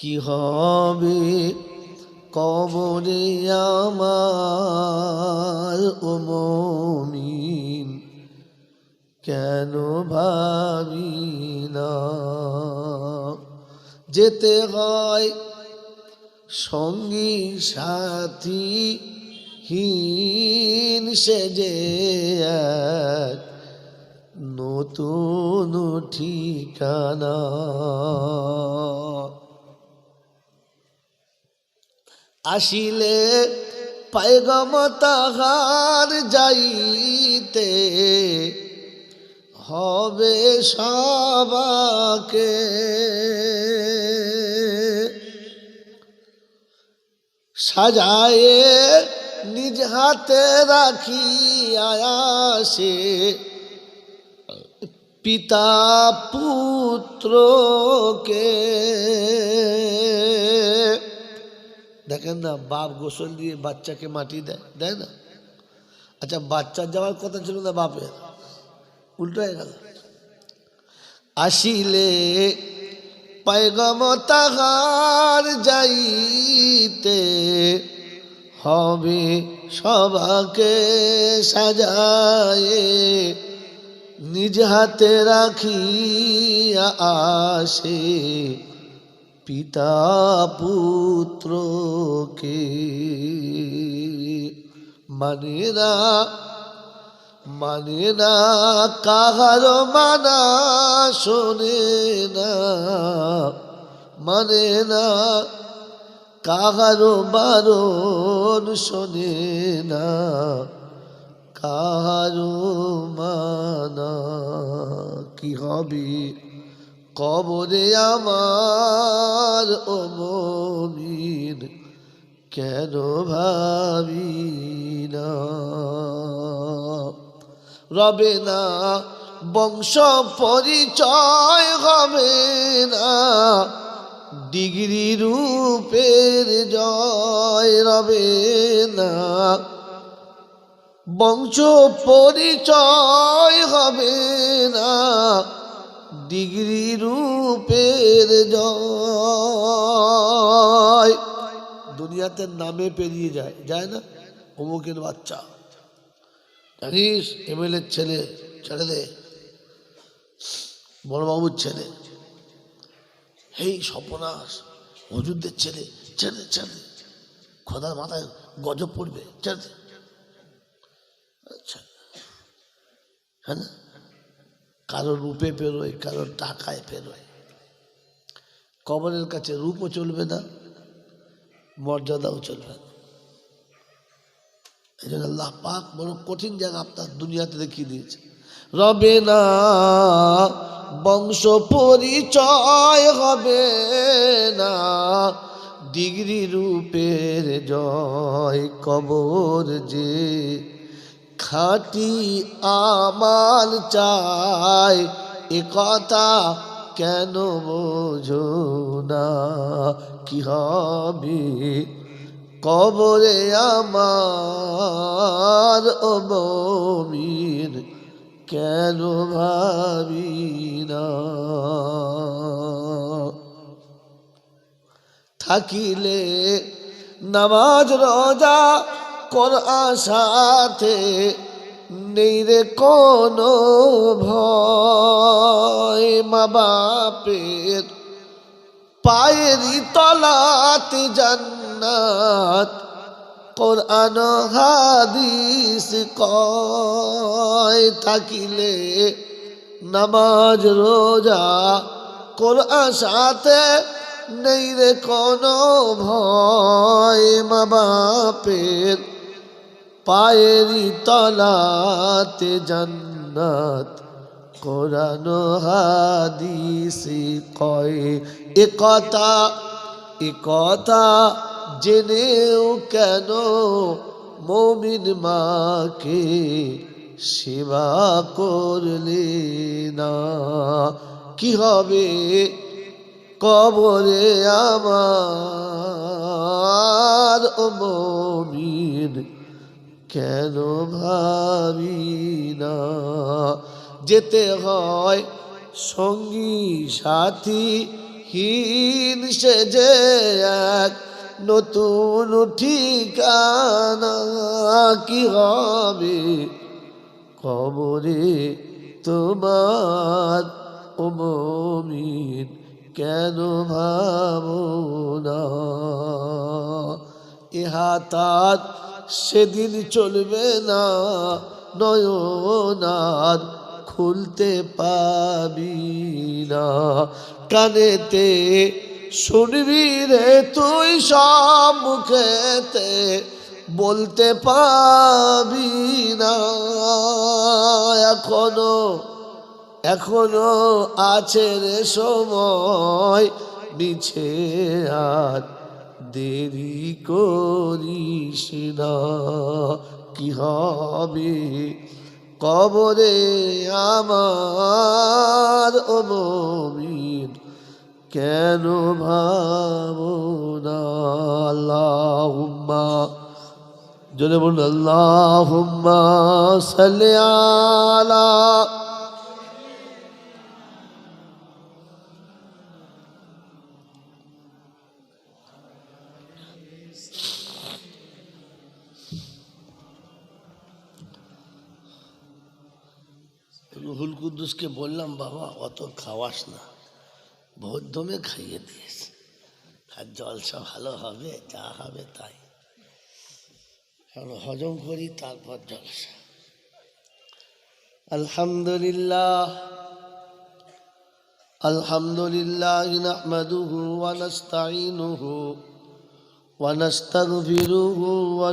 কি হবে কবরে আমার ও মমিন? কেন ভাবি না? যেতে হয় সঙ্গী সাথী, হীন সেজে এক নতুন ঠিকানা। আসিলে পায়গম তাহার যাইতে হবে সবাকে। সাজায়ে নিজ হাতে রাখি আয়াসে পিতা পুত্রকে। দেখেন না, বাপ গোসল দিয়ে বাচ্চাকে মাটি দেয় দেয় না? আচ্ছা বাচ্চার যাওয়ার কথা ছিল না বাপের? উল্টো হয়ে গেল। আসিলে পায়গম তাহার যাইতে হবে সবাকে সাজায়ে, নিজ হাতে রাখি আসে। পিতা পুত্রকে মানে না মানে না, কাহার মানা শোনে না মানে না, কাহারো বারণ শোনে না, কাহারো মানা কি হবে? কবরে আমার, ও মমিন, কেন ভাবি না? রবে না, বংশ পরিচয় হবে না, ডিগ্রি রূপের জয় রবে না। বংশ পরিচয় হবে না ডিগ্রি রূপের জয়। দুনিয়াতে নামে পেরিয়ে যায় যায় না? অমুকের বাচ্চা। জানিস, এমএলএর ছেলে, ছেড়ে দে। বড়বাবুর ছেলে। এই সপনাশ হজুরদের ছেলে, ছেড়ে ছেড়ে খোদার মাথায় গজব পড়বে, ছেড়ে আচ্ছা। হ্যাঁ কারও রূপে পেরোয় কারও টাকায় পেরোয় কবরের কাছে রূপও চলবে না, মর্যাদাও চলবে না। এই জন্য আল্লাহ পাক বড় কঠিন জায়গা আপনার দুনিয়াতে দেখিয়ে দিয়েছে। রবে না, বংশ পরিচয় হবে না, ডিগ্রি রূপের জয় কবর যে খাটি আমাল চায় এ কথা কেন বোঝো না? কি হবে? কবরে আমার ও মমিন কেন ভাবি না? থাকিলে নামাজ, রোজা কোরআন সাথে নেই রে কোনো ভয়। মা তলাত জান্নাত, কোরআন হাদিস কয়, থাকিলে নামাজ, রোজা কোরআন সাথে নেই রে কোনো ভয়। মা বাপের পায়েরই তলাতে জান্নাত, কোরআন হাদিসে কয়, এ কথা এ কথা জেনেও কেন মমিন মাকে সেবা করলে না? কি হবে কবরে আমার মমিন কেন ভাবি না? যেতে হয় সঙ্গী সাথী, হীন সেজে এক নতুন ঠিকানা। কি হবে কবরে তোমার উমিন কেন ভাবনা ইহা তার সেদিন চলবে না নয়নার খুলতে পাবি না। কানেতে শুনবি রে তুই সব মুখেতে, বলতে পাবি না। এখনও এখনও আছে রে সময়, মিছে আর দেরি করিস না, কি হবে? কবরে আমার অমীর কেন ভাবো না? আল্লাহুম্মা, জোরে বলুন, আল্লাহুম্মা সাল্লি আলা রুহুল কুদ্দুসকে বললাম, বাবা, অত খাওয়াস না। বৌদ্ধমে খাইয়ে দিয়েছে। আর জলসা ভালো হবে, যা হবে তাই। হজম করি, তারপর জলসা। আলহামদুলিল্লাহ। আলহামদুলিল্লাহ নাহমাদুহু ওয়া নাস্তাঈনুহু ওয়া নাস্তাগফিরুহু ওয়া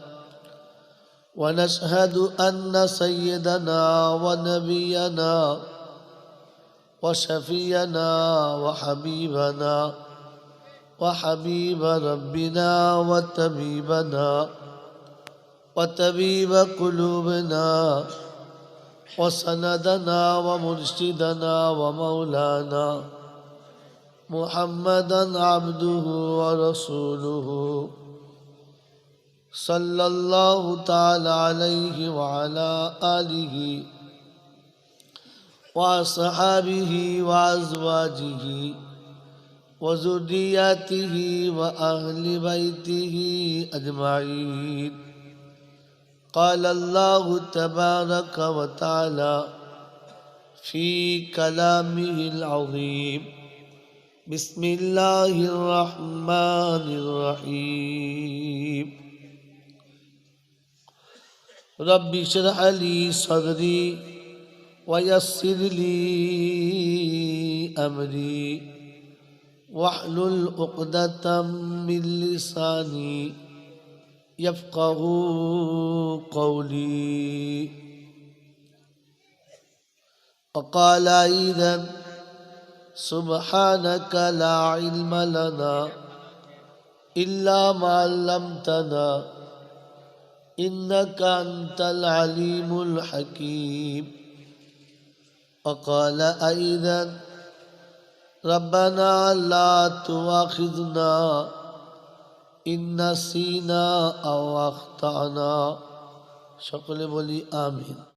ونشهد أن سيدنا ونبينا وشفينا وحبيبنا وحبيب ربنا وطبيبنا وطبيب قلوبنا وسندنا ومرشدنا ومولانا محمدا عبده ورسوله. صلى الله تعالى عليه وعلى آله وأصحابه وأزواجه وذرياته وأهل بيته أجمعين. قال الله تبارك وتعالى في كلامه العظيم بسم الله الرحمن الرحيم. رب اشرح لي صدري ويسر لي أمري واحلل عقدة من لساني يفقه قولي. وقال أيضا سبحانك لا علم لنا إلا ما علمتنا. إنك أنت العليم الحكيم وقال أيضا ربنا لا تؤاخذنا إن نسينا أو أخطأنا সকলে বলি আমিন